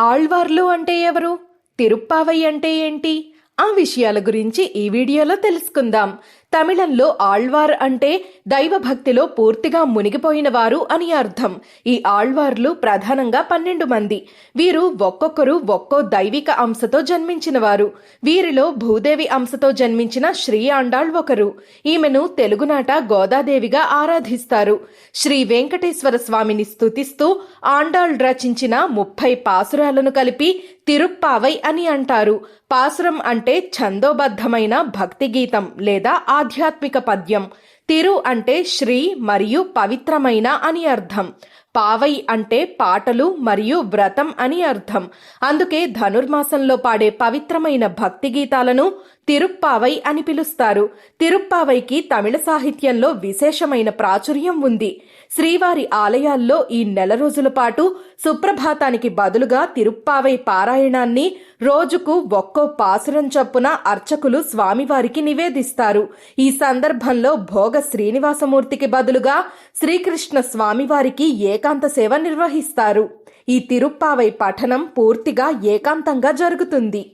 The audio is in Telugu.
ఆళ్వార్లు అంటే ఎవరు? తిరుప్పావై అంటే ఏంటి? ఆ విషయాల గురించి ఈ వీడియోలో తెలుసుకుందాం. తమిళంలో ఆళ్వార్ అంటే దైవభక్తిలో పూర్తిగా మునిగిపోయిన వారు అని అర్థం. ఈ ఆళ్వార్లు ప్రధానంగా పన్నెండు మంది. వీరు ఒక్కొక్కరు ఒక్కో దైవిక అంశతో జన్మించిన వారు. వీరిలో భూదేవి అంశతో జన్మించిన శ్రీ ఆండాళ్ ఒకరు. ఈమెను తెలుగునాట గోదాదేవిగా ఆరాధిస్తారు. శ్రీ వెంకటేశ్వర స్వామిని స్తుతిస్తూ ఆండాళ్ రచించిన ముప్పై పాసురాలను కలిపి తిరుప్పావై అని అంటారు. పాసురం అంటే అంటే ఛందోబద్ధమైన భక్తి గీతం లేదా ఆధ్యాత్మిక పద్యం. తిరు అంటే శ్రీ మరియు పవిత్రమైన అని అర్థం. పావై అంటే పాటలు మరియు వ్రతం అని అర్థం. అందుకే ధనుర్మాసంలో పాడే పవిత్రమైన భక్తి గీతాలను తిరుప్పావై అని పిలుస్తారు. తిరుప్పావైకి తమిళ సాహిత్యంలో విశేషమైన ప్రాచుర్యం ఉంది. శ్రీవారి ఆలయాల్లో ఈ నెల రోజుల పాటు సుప్రభాతానికి బదులుగా తిరుప్పావై పారాయణాన్ని రోజుకు ఒక్కో పాసురం చొప్పున అర్చకులు స్వామివారికి నివేదిస్తారు. ఈ సందర్భంలో భోగ శ్రీనివాసమూర్తికి బదులుగా శ్రీకృష్ణ స్వామివారికి ఏకాంత సేవ నిర్వహిస్తారు. ఈ తిరుప్పావై పఠనం పూర్తిగా ఏకాంతంగా జరుగుతుంది.